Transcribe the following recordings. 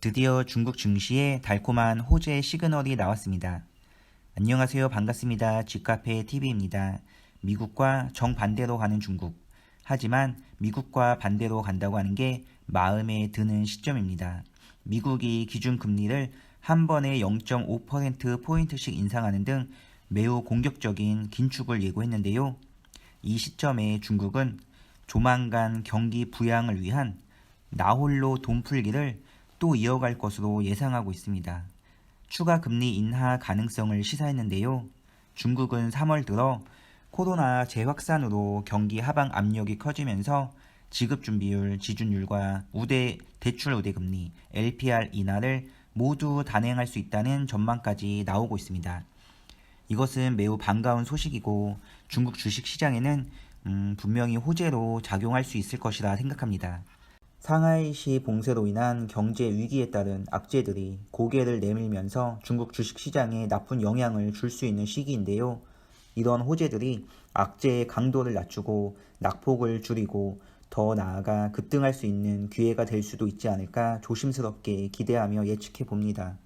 드디어 중국 증시에 달콤한 호재 시그널이 나왔습니다. 안녕하세요. 반갑습니다. 집카페 TV입니다. 미국과 정반대로 가는 중국. 하지만 미국과 반대로 간다고 하는 게 마음에 드는 시점입니다. 미국이 기준금리를 한 번에 0.5%포인트씩 인상하는 등 매우 공격적인 긴축을 예고했는데요. 이 시점에 중국은 조만간 경기 부양을 위한 나홀로 돈 풀기를 또 이어갈 것으로 예상하고 있습니다. 추가 금리 인하 가능성을 시사했는데요. 중국은 3월 들어 코로나 재확산으로 경기 하방 압력이 커지면서 지급 준비율, 지준율과 우대 대출 우대 금리, LPR 인하를 모두 단행할 수 있다는 전망까지 나오고 있습니다. 이것은 매우 반가운 소식이고 중국 주식 시장에는 음, 분명히 호재로 작용할 수 있을 것이라 생각합니다. 상하이시 봉쇄로 인한 경제 위기에 따른 악재들이 고개를 내밀면서 중국 주식 시장에 나쁜 영향을 줄 수 있는 시기인데요. 이런 호재들이 악재의 강도를 낮추고 낙폭을 줄이고 더 나아가 급등할 수 있는 기회가 될 수도 있지 않을까 조심스럽게 기대하며 예측해 봅니다.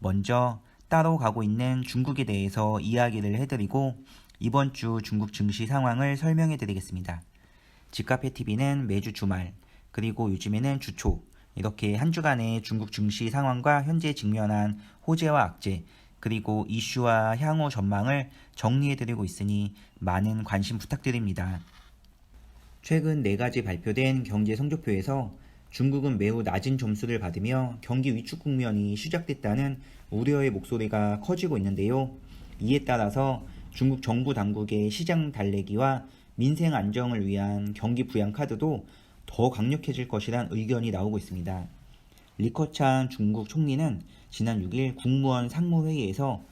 먼저 따로 가고 있는 중국에 대해서 이야기를 해드리고 이번 주 중국 증시 상황을 설명해 드리겠습니다. 집카페 TV는 매주 주말 그리고 요즘에는 주초 이렇게 한 주간의 중국 증시 상황과 현재 직면한 호재와 악재 그리고 이슈와 향후 전망을 정리해 드리고 있으니 많은 관심 부탁드립니다. 최근 네 가지 발표된 경제 성적표에서 중국은 매우 낮은 점수를 받으며 경기 위축 국면이 시작됐다는 우려의 목소리가 커지고 있는데요. 이에 따라서 중국 정부 당국의 시장 달래기와 민생 안정을 위한 경기 부양 카드도 더 강력해질 것이란 의견이 나오고 있습니다. 리커창 중국 총리는 지난 6일 국무원 상무회의에서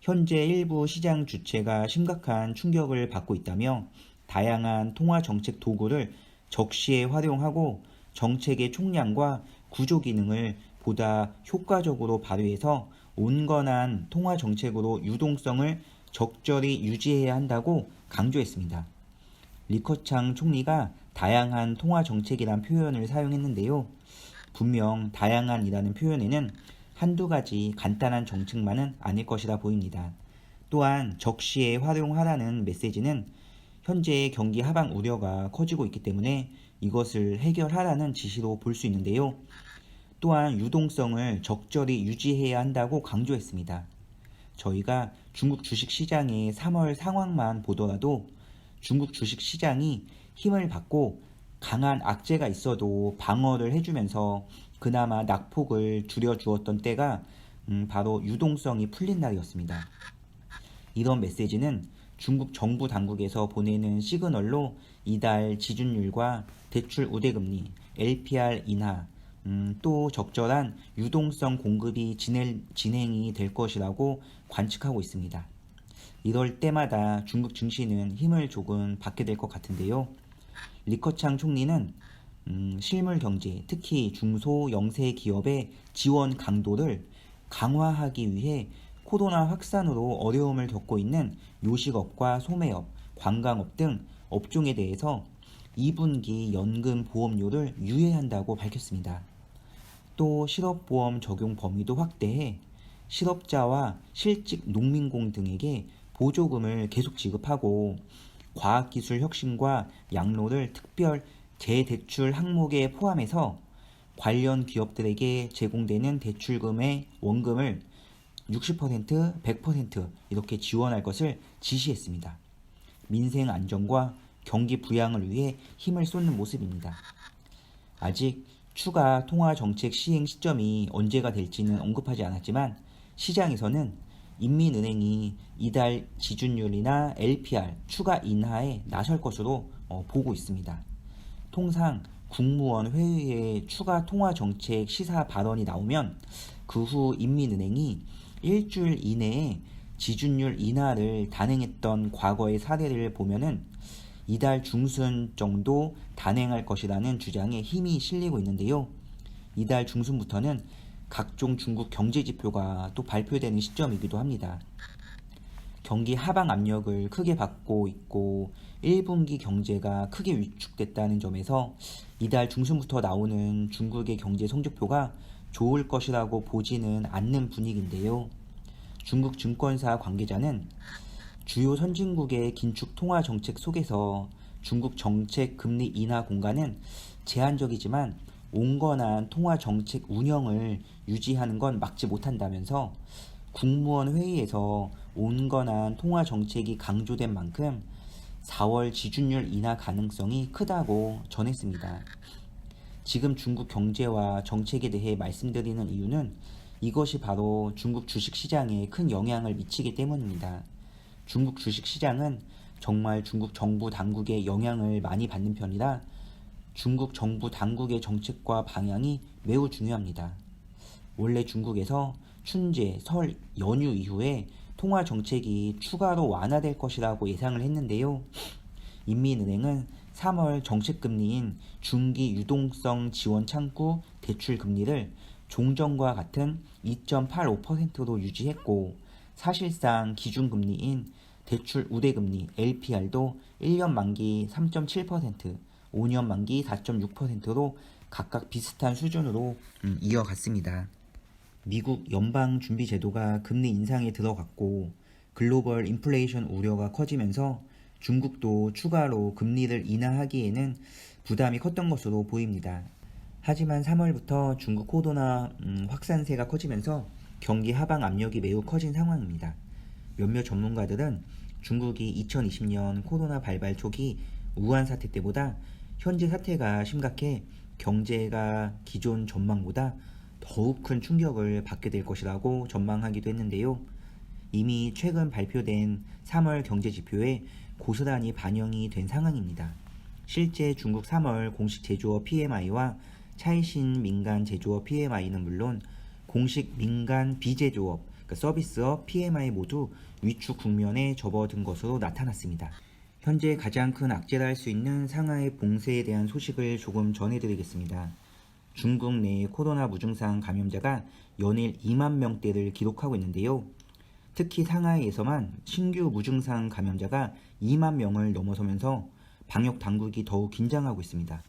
현재 일부 시장 주체가 심각한 충격을 받고 있다며 다양한 통화 정책 도구를 적시에 활용하고 정책의 총량과 구조 기능을 보다 효과적으로 발휘해서 온건한 통화 정책으로 유동성을 적절히 유지해야 한다고 강조했습니다. 리커창 총리가 다양한 통화 정책이란 표현을 사용했는데요. 분명 다양한이라는 표현에는 한두 가지 간단한 정책만은 아닐 것이라 보입니다. 또한 적시에 활용하라는 메시지는 현재 경기 하방 우려가 커지고 있기 때문에 이것을 해결하라는 지시로 볼 수 있는데요. 또한 유동성을 적절히 유지해야 한다고 강조했습니다. 저희가 중국 주식 시장의 3월 상황만 보더라도 중국 주식 시장이 힘을 받고 강한 악재가 있어도 방어를 해주면서 그나마 낙폭을 줄여주었던 때가 음, 바로 유동성이 풀린 날이었습니다. 이런 메시지는 중국 정부 당국에서 보내는 시그널로 이달 지준율과 대출 우대금리, LPR 인하, 음, 또 적절한 유동성 공급이 진행, 진행이 될 것이라고 관측하고 있습니다. 이럴 때마다 중국 증시는 힘을 조금 받게 될 것 같은데요. 리커창 총리는 음, 실물 경제, 특히 중소 영세 기업의 지원 강도를 강화하기 위해 코로나 확산으로 어려움을 겪고 있는 요식업과 소매업, 관광업 등 업종에 대해서 2분기 연금 보험료를 유예한다고 밝혔습니다. 또 실업보험 적용 범위도 확대해 실업자와 실직 농민공 등에게 보조금을 계속 지급하고 과학기술 혁신과 양로를 특별 재대출 항목에 포함해서 관련 기업들에게 제공되는 대출금의 원금을 60%, 100% 이렇게 지원할 것을 지시했습니다. 민생 안정과 경기 부양을 위해 힘을 쏟는 모습입니다. 아직 추가 통화 정책 시행 시점이 언제가 될지는 언급하지 않았지만 시장에서는 인민은행이 이달 지준율이나 LPR 추가 인하에 나설 것으로 어, 보고 있습니다. 통상 국무원 회의에 추가 통화 정책 시사 발언이 나오면 그 후 인민은행이 일주일 이내에 지준율 인하를 단행했던 과거의 사례를 보면은 이달 중순 정도 단행할 것이라는 주장에 힘이 실리고 있는데요. 이달 중순부터는 각종 중국 경제 지표가 또 발표되는 시점이기도 합니다. 경기 하방 압력을 크게 받고 있고 1분기 경제가 크게 위축됐다는 점에서 이달 중순부터 나오는 중국의 경제 성적표가 좋을 것이라고 보지는 않는 분위기인데요. 중국 증권사 관계자는 주요 선진국의 긴축 통화 정책 속에서 중국 정책 금리 인하 공간은 제한적이지만 온건한 통화 정책 운영을 유지하는 건 막지 못한다면서 국무원 회의에서 온건한 통화 정책이 강조된 만큼 4월 지준율 인하 가능성이 크다고 전했습니다. 지금 중국 경제와 정책에 대해 말씀드리는 이유는 이것이 바로 중국 주식 시장에 큰 영향을 미치기 때문입니다. 중국 주식 시장은 정말 중국 정부 당국의 영향을 많이 받는 편이라 중국 정부 당국의 정책과 방향이 매우 중요합니다. 원래 중국에서 춘제, 설 연휴 이후에 통화 정책이 추가로 완화될 것이라고 예상을 했는데요. 인민은행은 3월 정책 금리인 중기 유동성 지원 창구 대출 금리를 종전과 같은 2.85%로 유지했고 사실상 기준 금리인 대출 우대 금리 LPR도 1년 만기 3.7%, 5년 만기 4.6%로 각각 비슷한 수준으로 음, 이어갔습니다. 미국 연방준비제도가 금리 인상에 들어갔고 글로벌 인플레이션 우려가 커지면서 중국도 추가로 금리를 인하하기에는 부담이 컸던 것으로 보입니다. 하지만 3월부터 중국 코로나 음, 확산세가 커지면서 경기 하방 압력이 매우 커진 상황입니다. 몇몇 전문가들은 중국이 2020년 코로나 발발 초기 우한 사태 때보다 현재 사태가 심각해 경제가 기존 전망보다 더욱 큰 충격을 받게 될 것이라고 전망하기도 했는데요. 이미 최근 발표된 3월 경제 지표에 고스란히 반영이 된 상황입니다. 실제 중국 3월 공식 제조업 PMI와 차이신 민간 제조업 PMI는 물론 공식 민간 비제조업 그러니까 서비스업 PMI 모두 위축 국면에 접어든 것으로 나타났습니다. 현재 가장 큰 악재라 할 수 있는 상하이 봉쇄에 대한 소식을 조금 전해드리겠습니다. 중국 내 코로나 무증상 감염자가 연일 2만 명대를 기록하고 있는데요. 특히 상하이에서만 신규 무증상 감염자가 2만 명을 넘어서면서 방역 당국이 더욱 긴장하고 있습니다.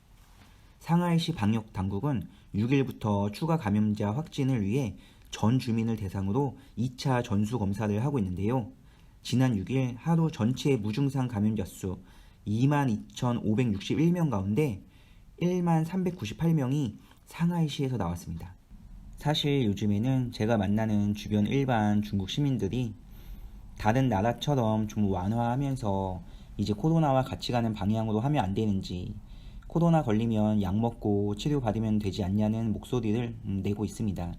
상하이시 방역 당국은 6일부터 추가 감염자 확진을 위해 전 주민을 대상으로 2차 전수 검사를 하고 있는데요. 지난 6일 하루 전체 무증상 감염자 수 22,561명 가운데 1만 398명이 상하이시에서 나왔습니다. 사실 요즘에는 제가 만나는 주변 일반 중국 시민들이 다른 나라처럼 좀 완화하면서 이제 코로나와 같이 가는 방향으로 하면 안 되는지 코로나 걸리면 약 먹고 치료받으면 되지 않냐는 목소리를 음, 내고 있습니다.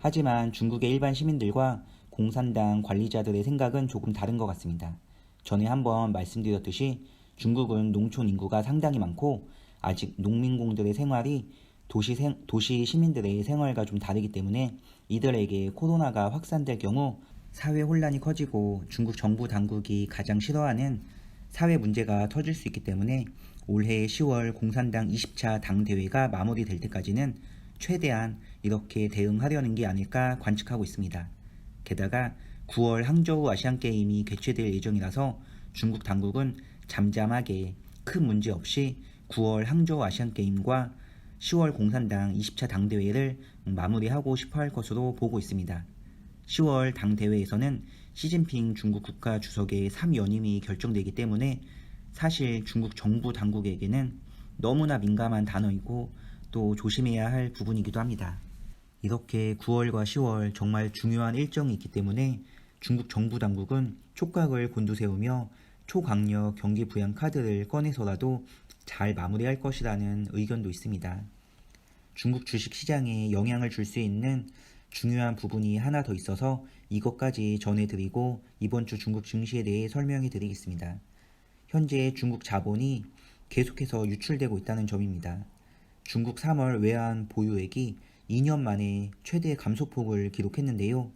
하지만 중국의 일반 시민들과 공산당 관리자들의 생각은 조금 다른 것 같습니다. 전에 한번 말씀드렸듯이 중국은 농촌 인구가 상당히 많고 아직 농민공들의 생활이 도시, 생, 도시 시민들의 생활과 좀 다르기 때문에 이들에게 코로나가 확산될 경우 사회 혼란이 커지고 중국 정부 당국이 가장 싫어하는 사회 문제가 터질 수 있기 때문에 올해 10월 공산당 20차 당대회가 마무리될 때까지는 최대한 이렇게 대응하려는 게 아닐까 관측하고 있습니다. 게다가 9월 항저우 아시안 게임이 개최될 예정이라서 중국 당국은 잠잠하게 큰 문제 없이 9월 항저우 아시안 게임과 10월 공산당 20차 당대회를 마무리하고 싶어 할 것으로 보고 있습니다. 10월 당대회에서는 시진핑 중국 국가 주석의 3연임이 결정되기 때문에 사실 중국 정부 당국에게는 너무나 민감한 단어이고 또 조심해야 할 부분이기도 합니다. 이렇게 9월과 10월 정말 중요한 일정이 있기 때문에 중국 정부 당국은 촉각을 곤두세우며 초강력 경기 부양 카드를 꺼내서라도 잘 마무리할 것이라는 의견도 있습니다. 중국 주식 시장에 영향을 줄 수 있는 중요한 부분이 하나 더 있어서 이것까지 전해드리고 이번 주 중국 증시에 대해 설명해 드리겠습니다. 현재 중국 자본이 계속해서 유출되고 있다는 점입니다. 중국 3월 외환 보유액이 2년 만에 최대 감소폭을 기록했는데요.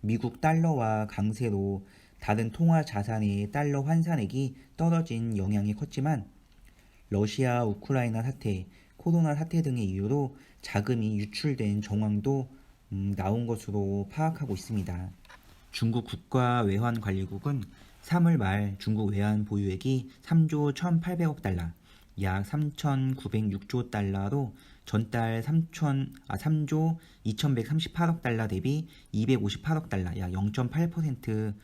미국 달러와 강세로 다른 통화 자산의 달러 환산액이 떨어진 영향이 컸지만 러시아 우크라이나 사태, 코로나 사태 등의 이유로 자금이 유출된 정황도 음, 나온 것으로 파악하고 있습니다. 중국 국가외환관리국은 3월 말 중국 외환 보유액이 3조 1,800억 달러, 약 3,906조 달러로 전달 3천 아 3조 2,138억 달러 대비 258억 달러 약 0.8%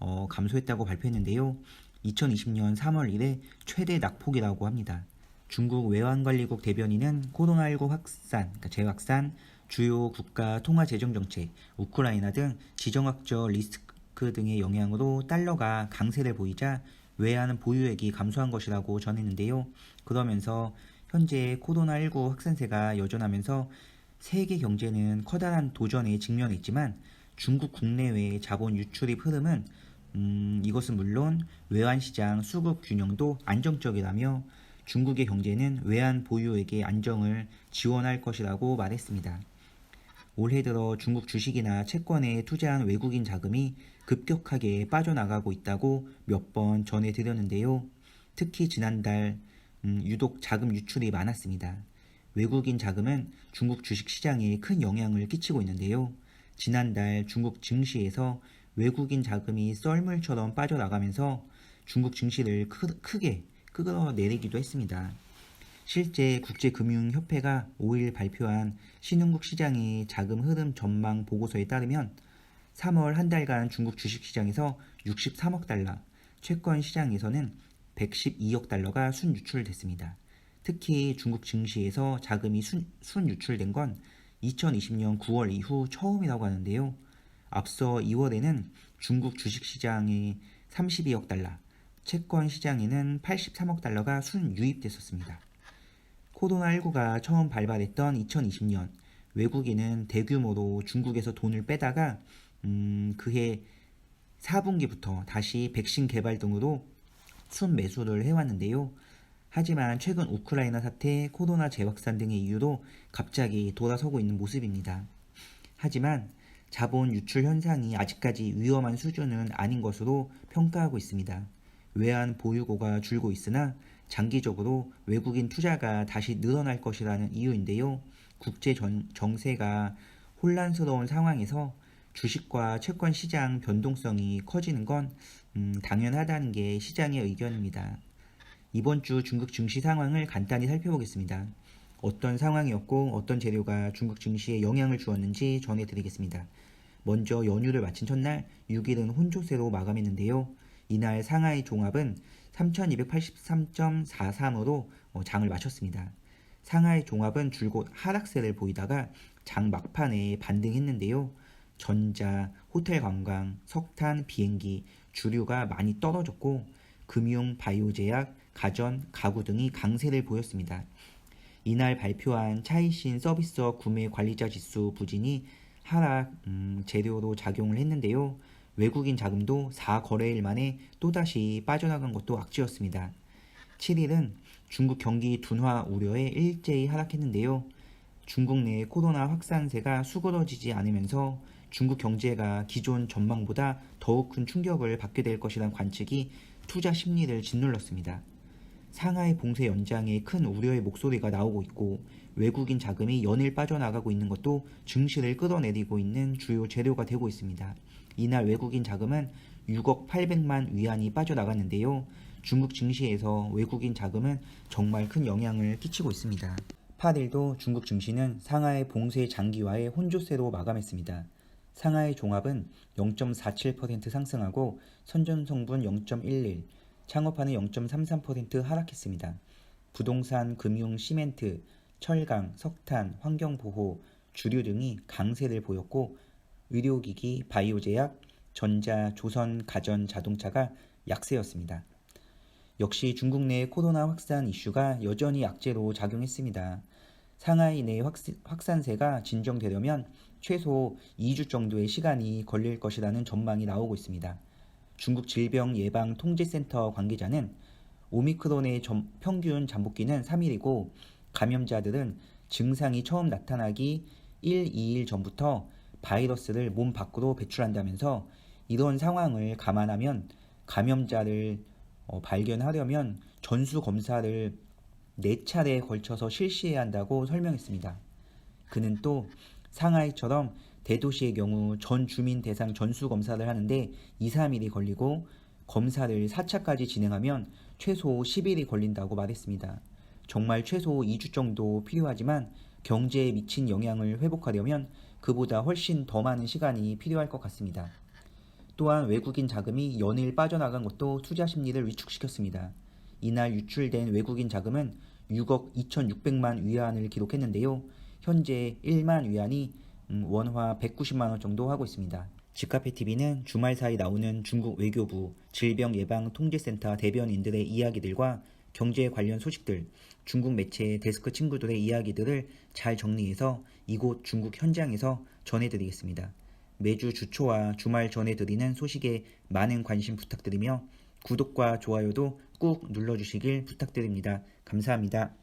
어, 감소했다고 발표했는데요. 2020년 3월 이래 최대 낙폭이라고 합니다. 중국 외환관리국 대변인은 코로나19 확산, 그러니까 재확산, 주요 국가 통화 재정 정책, 우크라이나 등 지정학적 리스크 등의 영향으로 달러가 강세를 보이자 외환 보유액이 감소한 것이라고 전했는데요. 그러면서 현재 코로나19 확산세가 여전하면서 세계 경제는 커다란 도전에 직면했지만 중국 국내외 자본 유출입 흐름은 음, 이것은 물론 외환 시장 수급 균형도 안정적이라며 중국의 경제는 외환 보유액의 안정을 지원할 것이라고 말했습니다. 올해 들어 중국 주식이나 채권에 투자한 외국인 자금이 급격하게 빠져나가고 있다고 몇 번 전해드렸는데요. 특히 지난달 음, 유독 자금 유출이 많았습니다. 외국인 자금은 중국 주식 시장에 큰 영향을 끼치고 있는데요. 지난달 중국 증시에서 외국인 자금이 썰물처럼 빠져나가면서 중국 증시를 크, 크게 끌어내리기도 했습니다. 실제 국제금융협회가 5일 발표한 신흥국 시장의 자금 흐름 전망 보고서에 따르면 3월 한 달간 중국 주식시장에서 63억 달러, 채권 시장에서는 112억 달러가 순유출됐습니다. 특히 중국 증시에서 자금이 순, 순유출된 건 2020년 9월 이후 처음이라고 하는데요. 앞서 2월에는 중국 주식시장에 32억 달러, 채권 시장에는 83억 달러가 순유입됐었습니다. 코로나19가 처음 발발했던 2020년 외국인은 대규모로 중국에서 돈을 빼다가 음, 그해 4분기부터 다시 백신 개발 등으로 순매수를 해왔는데요. 하지만 최근 우크라이나 사태, 코로나 재확산 등의 이유로 갑자기 돌아서고 있는 모습입니다. 하지만 자본 유출 현상이 아직까지 위험한 수준은 아닌 것으로 평가하고 있습니다. 외환 보유고가 줄고 있으나 장기적으로 외국인 투자가 다시 늘어날 것이라는 이유인데요. 국제 전, 정세가 혼란스러운 상황에서 주식과 채권 시장 변동성이 커지는 건 음, 당연하다는 게 시장의 의견입니다. 이번 주 중국 증시 상황을 간단히 살펴보겠습니다. 어떤 상황이었고 어떤 재료가 중국 증시에 영향을 주었는지 전해드리겠습니다. 먼저 연휴를 마친 첫날 6일은 혼조세로 마감했는데요. 이날 상하이 종합은 3283.43으로 어, 장을 마쳤습니다. 상하이 종합은 줄곧 하락세를 보이다가 장 막판에 반등했는데요. 전자, 호텔 관광, 석탄, 비행기, 주류가 많이 떨어졌고 금융, 바이오 제약, 가전, 가구 등이 강세를 보였습니다. 이날 발표한 차이신 서비스업 구매 관리자 지수 부진이 하락 음, 재료로 작용을 했는데요. 외국인 자금도 4거래일 만에 또다시 빠져나간 것도 악재였습니다. 7일은 중국 경기 둔화 우려에 일제히 하락했는데요. 중국 내 코로나 확산세가 수그러지지 않으면서 중국 경제가 기존 전망보다 더욱 큰 충격을 받게 될 것이란 관측이 투자 심리를 짓눌렀습니다. 상하이 봉쇄 연장에 큰 우려의 목소리가 나오고 있고 외국인 자금이 연일 빠져나가고 있는 것도 증시를 끌어내리고 있는 주요 재료가 되고 있습니다. 이날 외국인 자금은 6억 800만 위안이 빠져나갔는데요. 중국 증시에서 외국인 자금은 정말 큰 영향을 끼치고 있습니다. 8일도 중국 증시는 상하이 봉쇄 장기화의 혼조세로 마감했습니다. 상하이 종합은 0.47% 상승하고 선전성분 0.11, 창업하는 0.33% 하락했습니다. 부동산, 금융, 시멘트, 철강, 석탄, 환경보호, 주류 등이 강세를 보였고 의료기기, 바이오제약, 전자, 조선, 가전, 자동차가 약세였습니다. 역시 중국 내 코로나 확산 이슈가 여전히 악재로 작용했습니다. 상하이 내 확산세가 진정되려면 최소 2주 정도의 시간이 걸릴 것이라는 전망이 나오고 있습니다. 중국 질병예방통제센터 관계자는 오미크론의 점, 평균 잠복기는 3일이고 감염자들은 증상이 처음 나타나기 1, 2일 전부터 바이러스를 몸 밖으로 배출한다면서 이런 상황을 감안하면 감염자를 어, 발견하려면 전수 검사를 4차례에 걸쳐서 실시해야 한다고 설명했습니다. 그는 또 상하이처럼 대도시의 경우 전 주민 대상 전수 검사를 하는데 2, 3일이 걸리고 검사를 4차까지 진행하면 최소 10일이 걸린다고 말했습니다. 정말 최소 2주 정도 필요하지만 경제에 미친 영향을 회복하려면 그보다 훨씬 더 많은 시간이 필요할 것 같습니다. 또한 외국인 자금이 연일 빠져나간 것도 투자 심리를 위축시켰습니다. 이날 유출된 외국인 자금은 6억 2,600만 위안을 기록했는데요. 현재 1만 위안이 음, 원화 190만 원 정도 하고 있습니다. 집카페 TV는 주말 사이 나오는 중국 외교부 질병예방통제센터 대변인들의 이야기들과 경제 관련 소식들, 중국 매체 데스크 친구들의 이야기들을 잘 정리해서 이곳 중국 현장에서 전해드리겠습니다. 매주 주초와 주말 전해드리는 소식에 많은 관심 부탁드리며 구독과 좋아요도 꾹 눌러주시길 부탁드립니다. 감사합니다.